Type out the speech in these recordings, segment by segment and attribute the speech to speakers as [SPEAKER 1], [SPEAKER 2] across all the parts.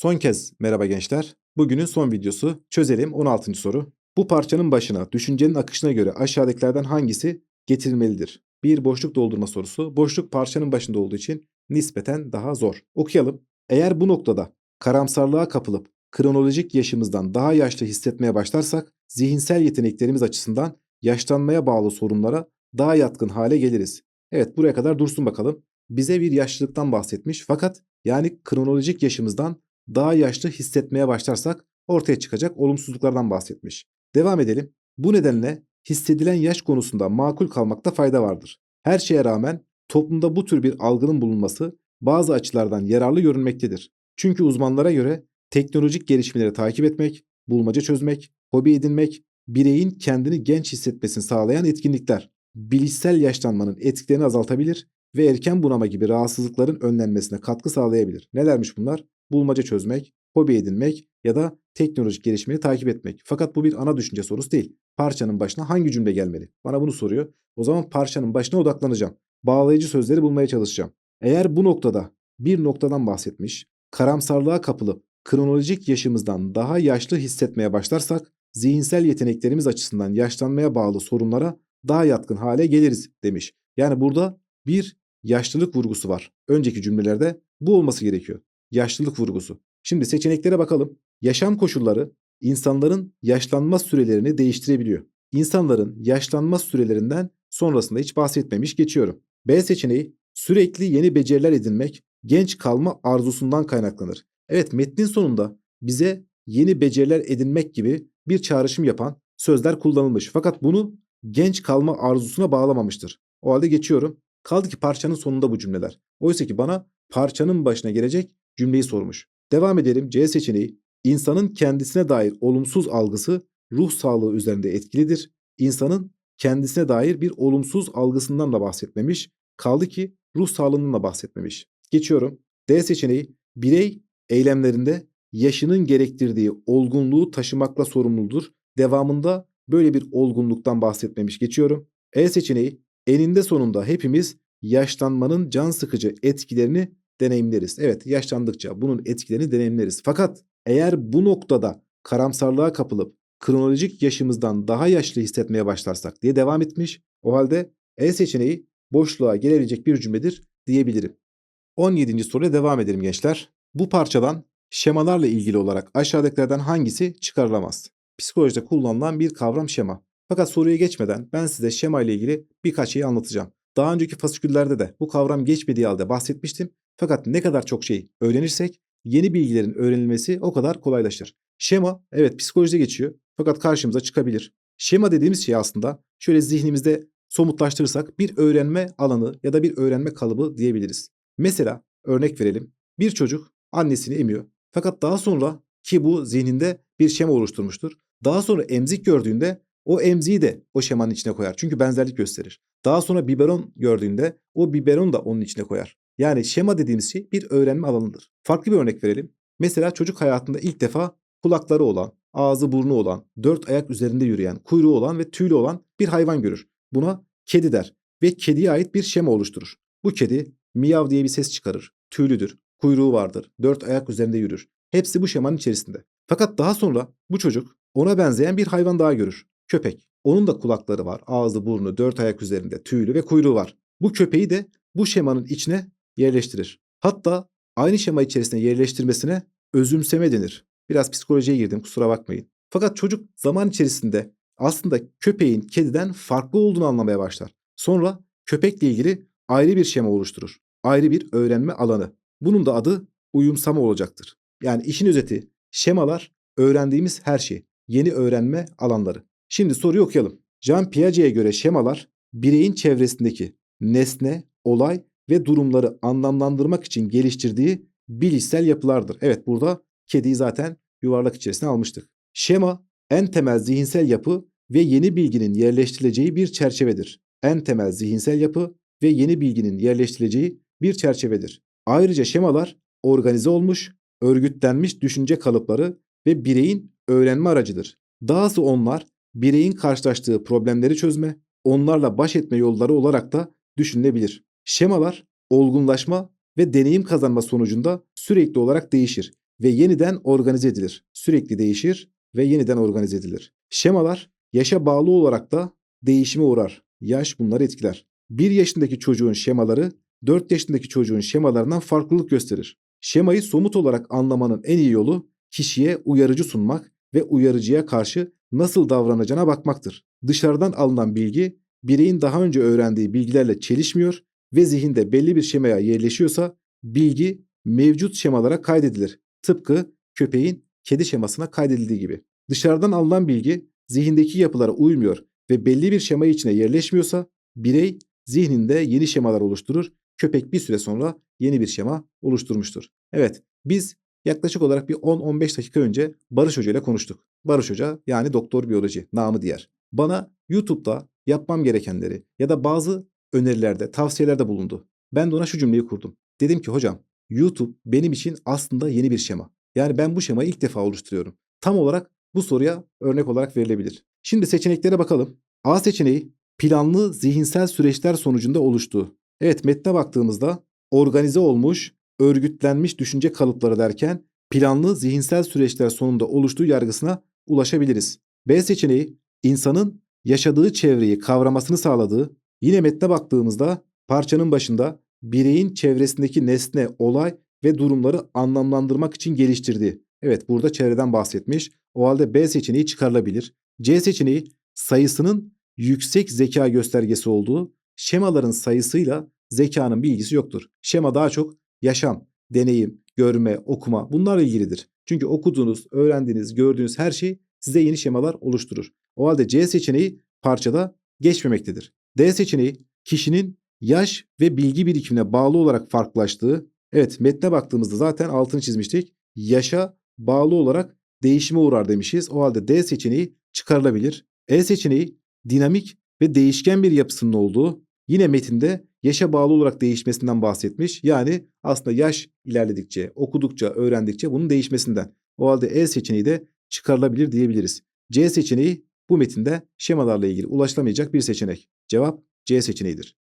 [SPEAKER 1] Son kez merhaba gençler. Bugünün son videosu. Çözelim 16. soru. Bu parçanın başına düşüncenin akışına göre aşağıdakilerden hangisi getirilmelidir? Bir boşluk doldurma sorusu. Boşluk parçanın başında olduğu için nispeten daha zor. Okuyalım. Eğer bu noktada karamsarlığa kapılıp kronolojik yaşımızdan daha yaşlı hissetmeye başlarsak zihinsel yeteneklerimiz açısından yaşlanmaya bağlı sorunlara daha yatkın hale geliriz. Evet buraya kadar dursun bakalım. Bize bir yaşlılıktan bahsetmiş fakat yani kronolojik yaşımızdan daha yaşlı hissetmeye başlarsak ortaya çıkacak olumsuzluklardan bahsetmiş. Devam edelim. Bu nedenle hissedilen yaş konusunda makul kalmakta fayda vardır. Her şeye rağmen toplumda bu tür bir algının bulunması bazı açılardan yararlı görünmektedir. Çünkü uzmanlara göre teknolojik gelişmeleri takip etmek, bulmaca çözmek, hobi edinmek, bireyin kendini genç hissetmesini sağlayan etkinlikler, bilişsel yaşlanmanın etkilerini azaltabilir ve erken bunama gibi rahatsızlıkların önlenmesine katkı sağlayabilir. Nelermiş bunlar? Bulmaca çözmek, hobi edinmek ya da teknolojik gelişmeyi takip etmek. Fakat bu bir ana düşünce sorusu değil. Parçanın başına hangi cümle gelmeli? Bana bunu soruyor. O zaman parçanın başına odaklanacağım. Bağlayıcı sözleri bulmaya çalışacağım. Eğer bu noktada bir noktadan bahsetmiş, karamsarlığa kapılıp kronolojik yaşımızdan daha yaşlı hissetmeye başlarsak zihinsel yeteneklerimiz açısından yaşlanmaya bağlı sorunlara daha yatkın hale geliriz demiş. Yani burada bir yaşlılık vurgusu var. Önceki cümlelerde bu olması gerekiyor. Yaşlılık vurgusu. Şimdi seçeneklere bakalım. Yaşam koşulları insanların yaşlanma sürelerini değiştirebiliyor. İnsanların yaşlanma sürelerinden sonrasında hiç bahsetmemiş geçiyorum. B seçeneği sürekli yeni beceriler edinmek genç kalma arzusundan kaynaklanır. Evet metnin sonunda bize yeni beceriler edinmek gibi bir çağrışım yapan sözler kullanılmış. Fakat bunu genç kalma arzusuna bağlamamıştır. O halde geçiyorum. Kaldı ki parçanın sonunda bu cümleler. Oysa ki bana parçanın başına gelecek cümleyi sormuş. Devam edelim. C seçeneği. İnsanın kendisine dair olumsuz algısı ruh sağlığı üzerinde etkilidir. İnsanın kendisine dair bir olumsuz algısından da bahsetmemiş. Kaldı ki ruh sağlığından da bahsetmemiş. Geçiyorum. D seçeneği. Birey eylemlerinde yaşının gerektirdiği olgunluğu taşımakla sorumludur. Devamında böyle bir olgunluktan bahsetmemiş. Geçiyorum. E seçeneği. Eninde sonunda hepimiz yaşlanmanın can sıkıcı etkilerini deneyimleriz. Evet yaşlandıkça bunun etkilerini deneyimleriz. Fakat eğer bu noktada karamsarlığa kapılıp kronolojik yaşımızdan daha yaşlı hissetmeye başlarsak diye devam etmiş. O halde E seçeneği boşluğa gelebilecek bir cümledir diyebilirim. 17. soruya devam edelim gençler. Bu parçadan şemalarla ilgili olarak aşağıdakilerden hangisi çıkarılamaz? Psikolojide kullanılan bir kavram şema. Fakat soruya geçmeden ben size şema ile ilgili birkaç şey anlatacağım. Daha önceki fasiküllerde de bu kavram geçmediği halde bahsetmiştim. Fakat ne kadar çok şey öğrenirsek yeni bilgilerin öğrenilmesi o kadar kolaylaşır. Şema evet psikolojide geçiyor fakat karşımıza çıkabilir. Şema dediğimiz şey aslında şöyle zihnimizde somutlaştırırsak bir öğrenme alanı ya da bir öğrenme kalıbı diyebiliriz. Mesela örnek verelim. Bir çocuk annesini emiyor. Fakat daha sonra ki bu zihninde bir şema oluşturmuştur. Daha sonra emzik gördüğünde o emziği de o şemanın içine koyar. Çünkü benzerlik gösterir. Daha sonra biberon gördüğünde o biberon da onun içine koyar. Yani şema dediğimiz şey bir öğrenme alanıdır. Farklı bir örnek verelim. Mesela çocuk hayatında ilk defa kulakları olan, ağzı burnu olan, dört ayak üzerinde yürüyen, kuyruğu olan ve tüylü olan bir hayvan görür. Buna kedi der ve kediye ait bir şema oluşturur. Bu kedi miyav diye bir ses çıkarır. Tüylüdür, kuyruğu vardır, dört ayak üzerinde yürür. Hepsi bu şemanın içerisinde. Fakat daha sonra bu çocuk ona benzeyen bir hayvan daha görür. Köpek. Onun da kulakları var, ağzı, burnu, dört ayak üzerinde, tüylü ve kuyruğu var. Bu köpeği de bu şemanın içine yerleştirir. Hatta aynı şema içerisine yerleştirmesine özümseme denir. Biraz psikolojiye girdim kusura bakmayın. Fakat çocuk zaman içerisinde aslında köpeğin kediden farklı olduğunu anlamaya başlar. Sonra köpekle ilgili ayrı bir şema oluşturur. Ayrı bir öğrenme alanı. Bunun da adı uyumsama olacaktır. Yani işin özeti şemalar öğrendiğimiz her şey. Yeni öğrenme alanları. Şimdi soruyu okuyalım. Jean Piaget'e göre şemalar bireyin çevresindeki nesne, olay ve durumları anlamlandırmak için geliştirdiği bilişsel yapılardır. Evet burada kediyi zaten yuvarlak içerisine almıştık. Şema en temel zihinsel yapı ve yeni bilginin yerleştirileceği bir çerçevedir. En temel zihinsel yapı ve yeni bilginin yerleştirileceği bir çerçevedir. Ayrıca şemalar organize olmuş, örgütlenmiş düşünce kalıpları ve bireyin öğrenme aracıdır. Dahası onlar bireyin karşılaştığı problemleri çözme, onlarla baş etme yolları olarak da düşünülebilir. Şemalar olgunlaşma ve deneyim kazanma sonucunda sürekli olarak değişir. ve yeniden organize edilir. Sürekli değişir ve yeniden organize edilir. Şemalar yaşa bağlı olarak da değişime uğrar. Yaş bunları etkiler. 1 yaşındaki çocuğun şemaları 4 yaşındaki çocuğun şemalarından farklılık gösterir. Şemayı somut olarak anlamanın en iyi yolu kişiye uyarıcı sunmak ve uyarıcıya karşı nasıl davranacağına bakmaktır. Dışarıdan alınan bilgi bireyin daha önce öğrendiği bilgilerle çelişmiyor ve zihinde belli bir şemaya yerleşiyorsa bilgi mevcut şemalara kaydedilir. Tıpkı köpeğin kedi şemasına kaydedildiği gibi. Dışarıdan alınan bilgi zihindeki yapılara uymuyor ve belli bir şema içine yerleşmiyorsa birey zihninde yeni şemalar oluşturur. Köpek bir süre sonra yeni bir şema oluşturmuştur. Evet biz yaklaşık olarak bir 10-15 dakika önce Barış Hoca ile konuştuk. Barış Hoca yani doktor biyoloji namı diğer. Bana YouTube'da yapmam gerekenleri ya da bazı önerilerde, tavsiyelerde bulundu. Ben de ona şu cümleyi kurdum. Dedim ki hocam YouTube benim için aslında yeni bir şema. Yani ben bu şemayı ilk defa oluşturuyorum. Tam olarak bu soruya örnek olarak verilebilir. Şimdi seçeneklere bakalım. A seçeneği planlı zihinsel süreçler sonucunda oluştuğu. Evet metne baktığımızda organize olmuş, örgütlenmiş düşünce kalıpları derken planlı zihinsel süreçler sonunda oluştuğu yargısına ulaşabiliriz. B seçeneği insanın yaşadığı çevreyi kavramasını sağladığı. Yine metne baktığımızda parçanın başında bireyin çevresindeki nesne, olay ve durumları anlamlandırmak için geliştirdiği. Evet burada çevreden bahsetmiş. O halde B seçeneği çıkarılabilir. C seçeneği sayısının yüksek zeka göstergesi olduğu, şemaların sayısıyla zekanın bilgisi yoktur. Şema daha çok yaşam, deneyim, görme, okuma bunlarla ilgilidir. Çünkü okuduğunuz, öğrendiğiniz, gördüğünüz her şey size yeni şemalar oluşturur. O halde C seçeneği parçada geçmemektedir. D seçeneği kişinin yaş ve bilgi birikimine bağlı olarak farklılaştığı. Evet metne baktığımızda zaten altını çizmiştik. Yaşa bağlı olarak değişime uğrar demişiz. O halde D seçeneği çıkarılabilir. E seçeneği dinamik ve değişken bir yapısının olduğu. Yine metinde yaşa bağlı olarak değişmesinden bahsetmiş. Yani aslında yaş ilerledikçe, okudukça, öğrendikçe bunun değişmesinden. O halde E seçeneği de çıkarılabilir diyebiliriz. C seçeneği bu metinde şemalarla ilgili ulaşılamayacak bir seçenek. Cevap C seçeneğidir.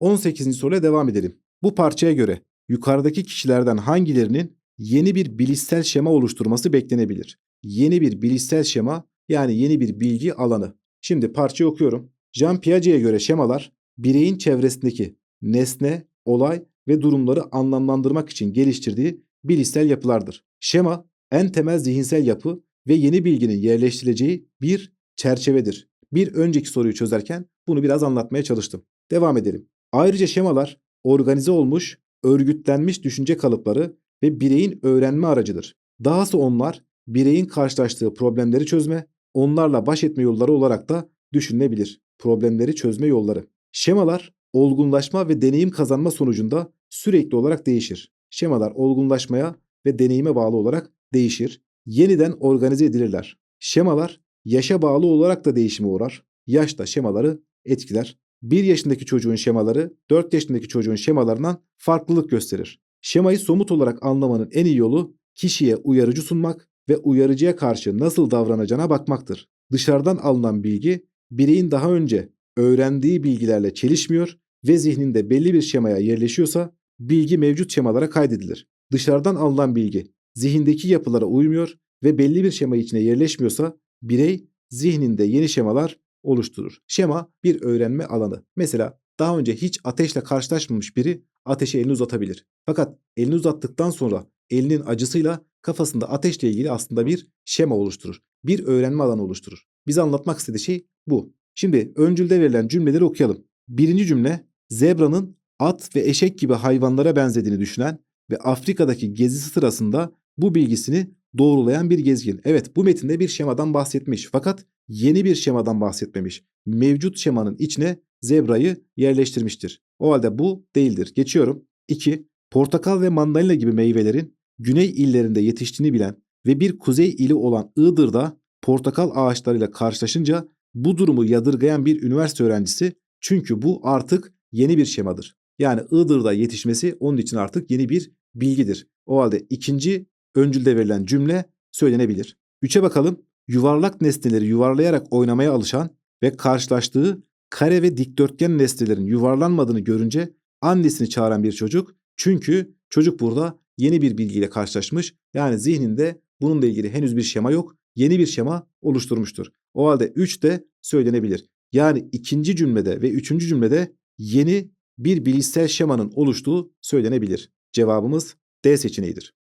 [SPEAKER 1] 18. soruyla devam edelim. Bu parçaya göre yukarıdaki kişilerden hangilerinin yeni bir bilişsel şema oluşturması beklenebilir? Yeni bir bilişsel şema yani yeni bir bilgi alanı. Şimdi parçayı okuyorum. Jean Piaget'e göre şemalar bireyin çevresindeki nesne, olay ve durumları anlamlandırmak için geliştirdiği bilişsel yapılardır. Şema en temel zihinsel yapı ve yeni bilginin yerleştirileceği bir çerçevedir. Bir önceki soruyu çözerken bunu biraz anlatmaya çalıştım. Devam edelim. Ayrıca şemalar organize olmuş, örgütlenmiş düşünce kalıpları ve bireyin öğrenme aracıdır. Dahası onlar bireyin karşılaştığı problemleri çözme, onlarla baş etme yolları olarak da düşünülebilir. Problemleri çözme yolları. Şemalar olgunlaşma ve deneyim kazanma sonucunda sürekli olarak değişir. Şemalar olgunlaşmaya ve deneyime bağlı olarak değişir. Yeniden organize edilirler. Şemalar yaşa bağlı olarak da değişime uğrar. Yaş da şemaları etkiler. 1 yaşındaki çocuğun şemaları 4 yaşındaki çocuğun şemalarından farklılık gösterir. Şemayı somut olarak anlamanın en iyi yolu kişiye uyarıcı sunmak ve uyarıcıya karşı nasıl davranacağına bakmaktır. Dışarıdan alınan bilgi bireyin daha önce öğrendiği bilgilerle çelişmiyor ve zihninde belli bir şemaya yerleşiyorsa bilgi mevcut şemalara kaydedilir. Dışarıdan alınan bilgi zihindeki yapılara uymuyor ve belli bir şema içine yerleşmiyorsa birey zihninde yeni şemalar oluşturur. Şema bir öğrenme alanı. Mesela daha önce hiç ateşle karşılaşmamış biri ateşe elini uzatabilir. Fakat elini uzattıktan sonra elinin acısıyla kafasında ateşle ilgili aslında bir şema oluşturur. Bir öğrenme alanı oluşturur. Bize anlatmak istediği şey bu. Şimdi öncülde verilen cümleleri okuyalım. Birinci cümle zebranın at ve eşek gibi hayvanlara benzediğini düşünen ve Afrika'daki gezisi sırasında bu bilgisini doğrulayan bir gezgin. Evet bu metinde bir şemadan bahsetmiş fakat yeni bir şemadan bahsetmemiş. Mevcut şemanın içine zebrayı yerleştirmiştir. O halde bu değildir. Geçiyorum. 2. Portakal ve mandalina gibi meyvelerin güney illerinde yetiştiğini bilen ve bir kuzey ili olan Iğdır'da portakal ağaçlarıyla karşılaşınca bu durumu yadırgayan bir üniversite öğrencisi çünkü bu artık yeni bir şemadır. Yani Iğdır'da yetişmesi onun için artık yeni bir bilgidir. O halde ikinci öncülde verilen cümle söylenebilir. Üçe bakalım. Yuvarlak nesneleri yuvarlayarak oynamaya alışan ve karşılaştığı kare ve dikdörtgen nesnelerin yuvarlanmadığını görünce annesini çağıran bir çocuk. Çünkü çocuk burada yeni bir bilgiyle karşılaşmış. Yani zihninde bununla ilgili henüz bir şema yok. Yeni bir şema oluşturmuştur. O halde 3 de söylenebilir. Yani ikinci cümlede ve üçüncü cümlede yeni bir bilişsel şemanın oluştuğu söylenebilir. Cevabımız D seçeneğidir.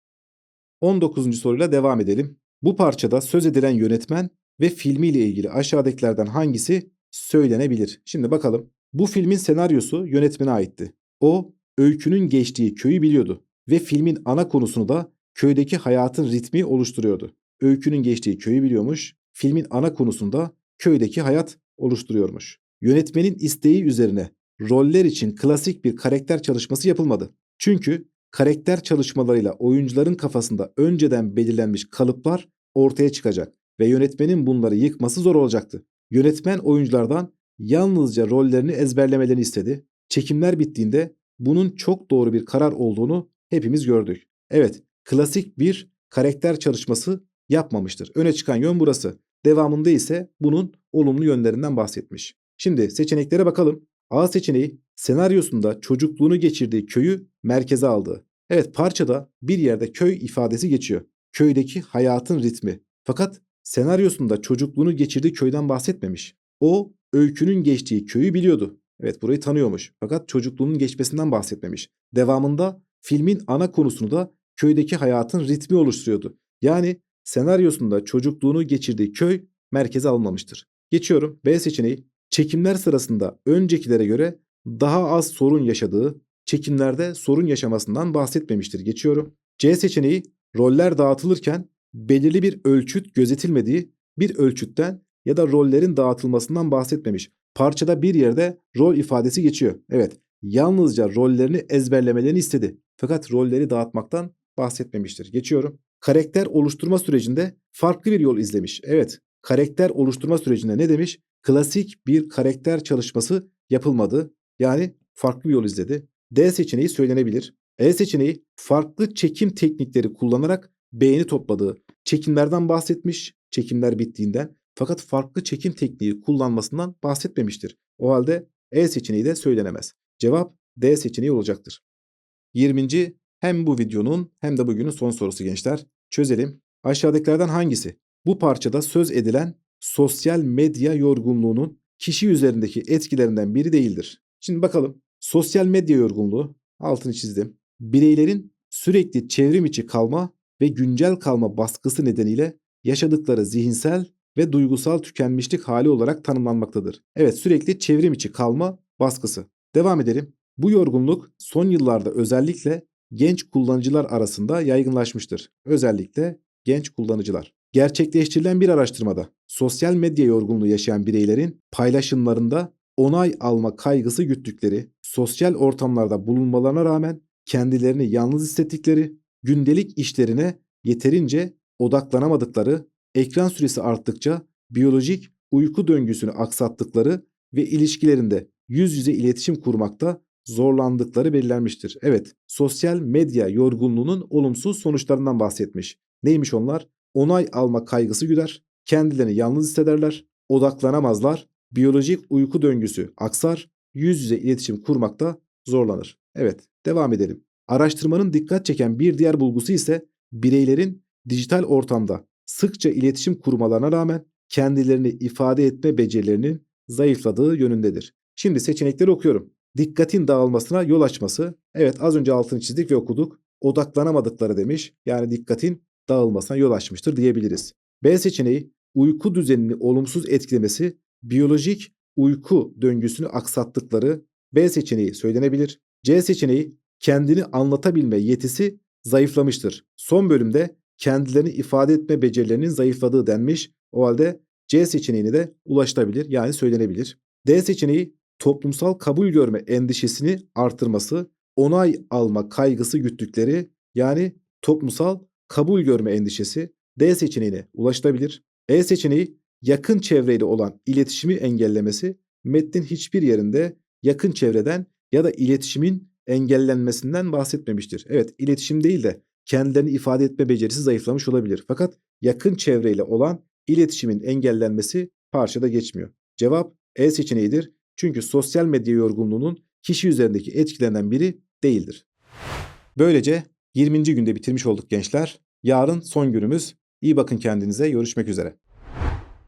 [SPEAKER 1] 19. soruyla devam edelim. Bu parçada söz edilen yönetmen ve filmiyle ilgili aşağıdakilerden hangisi söylenebilir? Şimdi bakalım. Bu filmin senaryosu yönetmene aitti. O, öykünün geçtiği köyü biliyordu ve filmin ana konusunu da köydeki hayatın ritmi oluşturuyordu. Öykünün geçtiği köyü biliyormuş, filmin ana konusunda köydeki hayat oluşturuyormuş. Yönetmenin isteği üzerine roller için klasik bir karakter çalışması yapılmadı. Çünkü karakter çalışmalarıyla oyuncuların kafasında önceden belirlenmiş kalıplar ortaya çıkacak ve yönetmenin bunları yıkması zor olacaktı. Yönetmen oyunculardan yalnızca rollerini ezberlemelerini istedi. Çekimler bittiğinde bunun çok doğru bir karar olduğunu hepimiz gördük. Evet, klasik bir karakter çalışması yapmamıştır. Öne çıkan yön burası. Devamında ise bunun olumlu yönlerinden bahsetmiş. Şimdi seçeneklere bakalım. A seçeneği senaryosunda çocukluğunu geçirdiği köyü merkeze aldı. Evet parçada bir yerde köy ifadesi geçiyor. Köydeki hayatın ritmi. Fakat senaryosunda çocukluğunu geçirdiği köyden bahsetmemiş. O öykünün geçtiği köyü biliyordu. Evet burayı tanıyormuş. Fakat çocukluğunun geçmesinden bahsetmemiş. Devamında filmin ana konusunu da köydeki hayatın ritmi oluşturuyordu. Yani senaryosunda çocukluğunu geçirdiği köy merkeze alınmamıştır. Geçiyorum B seçeneği. Çekimler sırasında öncekilere göre daha az sorun yaşadığı, çekimlerde sorun yaşamasından bahsetmemiştir. Geçiyorum. C seçeneği roller dağıtılırken belirli bir ölçüt gözetilmediği bir ölçütten ya da rollerin dağıtılmasından bahsetmemiş. Parçada bir yerde rol ifadesi geçiyor. Evet, yalnızca rollerini ezberlemelerini istedi. Fakat rolleri dağıtmaktan bahsetmemiştir. Geçiyorum. Karakter oluşturma sürecinde farklı bir yol izlemiş. Evet, karakter oluşturma sürecinde ne demiş? Klasik bir karakter çalışması yapılmadı. Yani farklı bir yol izledi. D seçeneği söylenebilir. E seçeneği farklı çekim teknikleri kullanarak beğeni topladığı çekimlerden bahsetmiş. Çekimler bittiğinden fakat farklı çekim tekniği kullanmasından bahsetmemiştir. O halde E seçeneği de söylenemez. Cevap D seçeneği olacaktır. 20. Hem bu videonun hem de bugünün son sorusu gençler. Çözelim. Aşağıdakilerden hangisi bu parçada söz edilen sosyal medya yorgunluğunun kişi üzerindeki etkilerinden biri değildir? Şimdi bakalım. Sosyal medya yorgunluğu altını çizdim. Bireylerin sürekli çevrim içi kalma ve güncel kalma baskısı nedeniyle yaşadıkları zihinsel ve duygusal tükenmişlik hali olarak tanımlanmaktadır. Evet sürekli çevrim içi kalma baskısı. Devam edelim. Bu yorgunluk son yıllarda özellikle genç kullanıcılar arasında yaygınlaşmıştır. Özellikle genç kullanıcılar. Gerçekleştirilen bir araştırmada sosyal medya yorgunluğu yaşayan bireylerin paylaşımlarında onay alma kaygısı güttükleri, sosyal ortamlarda bulunmalarına rağmen kendilerini yalnız hissettikleri, gündelik işlerine yeterince odaklanamadıkları, ekran süresi arttıkça biyolojik uyku döngüsünü aksattıkları ve ilişkilerinde yüz yüze iletişim kurmakta zorlandıkları belirlenmiştir. Evet, sosyal medya yorgunluğunun olumsuz sonuçlarından bahsetmiş. Neymiş onlar? Onay alma kaygısı güder, kendilerini yalnız hissederler, odaklanamazlar, biyolojik uyku döngüsü aksar, yüz yüze iletişim kurmakta zorlanır. Evet, devam edelim. Araştırmanın dikkat çeken bir diğer bulgusu ise bireylerin dijital ortamda sıkça iletişim kurmalarına rağmen kendilerini ifade etme becerilerinin zayıfladığı yönündedir. Şimdi seçenekleri okuyorum. Dikkatin dağılmasına yol açması. Evet az önce altını çizdik ve okuduk. Odaklanamadıkları demiş. Yani dikkatin dağılmasına yol açmıştır diyebiliriz. B seçeneği uyku düzenini olumsuz etkilemesi, biyolojik uyku döngüsünü aksattıkları B seçeneği söylenebilir. C seçeneği kendini anlatabilme yetisi zayıflamıştır. Son bölümde kendilerini ifade etme becerilerinin zayıfladığı denmiş. O halde C seçeneğini de ulaşılabilir yani söylenebilir. D seçeneği toplumsal kabul görme endişesini artırması, onay alma kaygısı güttükleri yani toplumsal kabul görme endişesi D seçeneğine ulaşılabilir. E seçeneği yakın çevreyle olan iletişimi engellemesi metnin hiçbir yerinde yakın çevreden ya da iletişimin engellenmesinden bahsetmemiştir. Evet iletişim değil de kendilerini ifade etme becerisi zayıflamış olabilir. Fakat yakın çevreyle olan iletişimin engellenmesi parçada geçmiyor. Cevap E seçeneğidir. Çünkü sosyal medya yorgunluğunun kişi üzerindeki etkilerinden biri değildir. Böylece 20. günde bitirmiş olduk gençler. Yarın son günümüz. İyi bakın kendinize. Görüşmek üzere.